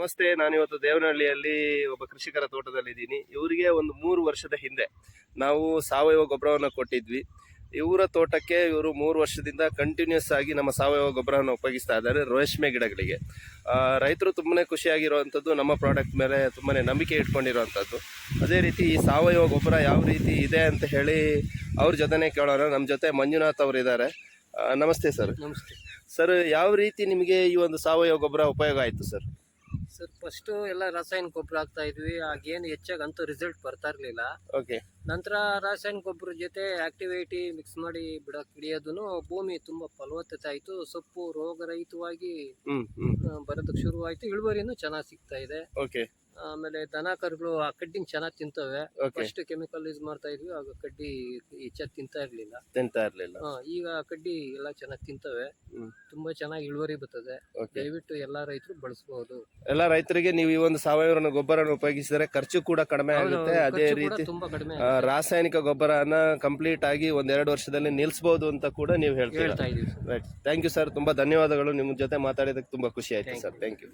ನಮಸ್ತೆ ನಾನು ಇವತ್ತು ದೇವನಹಳ್ಳಿಯಲ್ಲಿ ಒಬ್ಬ ಕೃಷಿಕರ ತೋಟದಲ್ಲಿದ್ದೀನಿ. ಇವರಿಗೆ ಒಂದು ಮೂರು ವರ್ಷದ ಹಿಂದೆ ನಾವು ಸಾವಯವ ಗೊಬ್ಬರವನ್ನು ಕೊಟ್ಟಿದ್ವಿ. ಇವರ ತೋಟಕ್ಕೆ ಇವರು ಮೂರು ವರ್ಷದಿಂದ ಕಂಟಿನ್ಯೂಸ್ ಆಗಿ ನಮ್ಮ ಸಾವಯವ ಗೊಬ್ಬರವನ್ನು ಉಪಯೋಗಿಸ್ತಾ ಇದ್ದಾರೆ ರೇಷ್ಮೆ ಗಿಡಗಳಿಗೆ. ರೈತರು ತುಂಬನೇ ಖುಷಿಯಾಗಿರುವಂಥದ್ದು ನಮ್ಮ ಪ್ರಾಡಕ್ಟ್ ಮೇಲೆ ತುಂಬನೇ ನಂಬಿಕೆ ಇಟ್ಕೊಂಡಿರುವಂಥದ್ದು. ಅದೇ ರೀತಿ ಈ ಸಾವಯವ ಗೊಬ್ಬರ ಯಾವ ರೀತಿ ಇದೆ ಅಂತ ಹೇಳಿ ಅವ್ರ ಜೊತೆನೇ ಕೇಳೋಣ. ನಮ್ಮ ಜೊತೆ ಮಂಜುನಾಥ್ ಅವರು ಇದ್ದಾರೆ. ನಮಸ್ತೆ ಸರ್. ನಮಸ್ತೆ. ಸರ್ ಯಾವ ರೀತಿ ನಿಮಗೆ ಈ ಒಂದು ಸಾವಯವ ಗೊಬ್ಬರ ಉಪಯೋಗ ಆಯಿತು ಸರ್? ಸರ್ ಫಸ್ಟು ಎಲ್ಲ ರಾಸಾಯನಿಕ ಗೊಬ್ಬರ ಹಾಕ್ತಾ ಇದ್ವಿ. ಆಗೇನು ಹೆಚ್ಚಾಗಿ ಅಂತೂ ರಿಸಲ್ಟ್ ಬರ್ತಾ ಇರಲಿಲ್ಲ. ಓಕೆ ನಂತರ ರಾಸಾಯನಿಕ ಗೊಬ್ಬರ ಜೊತೆ ಆಕ್ಟಿವಿಟಿ ಮಿಕ್ಸ್ ಮಾಡಿ ಬಿಡಕ್ಕೆ ಹಿಡಿಯೋದನ್ನು ಭೂಮಿ ತುಂಬ ಫಲವತ್ತತೆ ಆಯಿತು. ಸೊಪ್ಪು ರೋಗರಹಿತವಾಗಿ ಹ್ಮ್ ಹ್ಮ್. ಬರೋದಕ್ಕೆ ಶುರುವಾಯಿತು. ಇಳುವರಿನೂ ಚೆನ್ನಾಗಿ ಸಿಗ್ತಾ ಇದೆ. ಓಕೆ ಆಮೇಲೆ ದನ ಕರುಗಳು ಆ ಕಡ್ಡಿನ ಚೆನ್ನಾಗಿ ತಿಂತವೆ. ಓಕೆ ಫಸ್ಟ್ ಕೆಮಿಕಲ್ ಯೂಸ್ ಮಾಡ್ತಾ ಇದ್ವಿ ಆಗ ಕಡ್ಡಿ ಹೆಚ್ಚಾಗಿ ತಿಂತಾ ಇರಲಿಲ್ಲ. ತಿಂತಾ ಇರ್ಲಿಲ್ಲ. ಈಗ ಕಡ್ಡಿ ಎಲ್ಲ ಚೆನ್ನಾಗಿ ತಿಂತವೆ. ಹ್ಮ್. ತುಂಬಾ ಚೆನ್ನಾಗಿ ಇಳುವರಿ ಬರ್ತದೆ. ಓಕೆ ದಯವಿಟ್ಟು ಎಲ್ಲಾ ರೈತರು ಬಳಸಬಹುದು ಎಲ್ಲಾ ರೈತರಿಗೆ ನೀವು ಈ ಒಂದು ಸಾವಯವ ಗೊಬ್ಬರನ ಉಪಯೋಗಿಸಿದರೆ ಖರ್ಚು ಕೂಡ ಕಡಿಮೆ ಆಗುತ್ತೆ. ಅದೇ ರೀತಿ ತುಂಬಾ ಕಡಿಮೆ ಆ, ರಾಸಾಯನಿಕ ಗೊಬ್ಬರನ ಕಂಪ್ಲೀಟ್ ಆಗಿ ಒಂದೆರಡು ವರ್ಷದಲ್ಲಿ ನಿಲ್ಲಿಸಬಹುದು ಅಂತ ಕೂಡ ನೀವು ಹೇಳ್ತೀರಾ? ಹೇಳ್ತಾ ಇದೀವಿ sir. Right thank you sir ತುಂಬಾ ಧನ್ಯವಾದಗಳು. ನಿಮ್ಮ ಜೊತೆ ಮಾತಾಡಿದಕ್ಕೆ ತುಂಬಾ ಖುಷಿ ಆಯ್ತು ಸರ್ ಥ್ಯಾಂಕ್ ಯು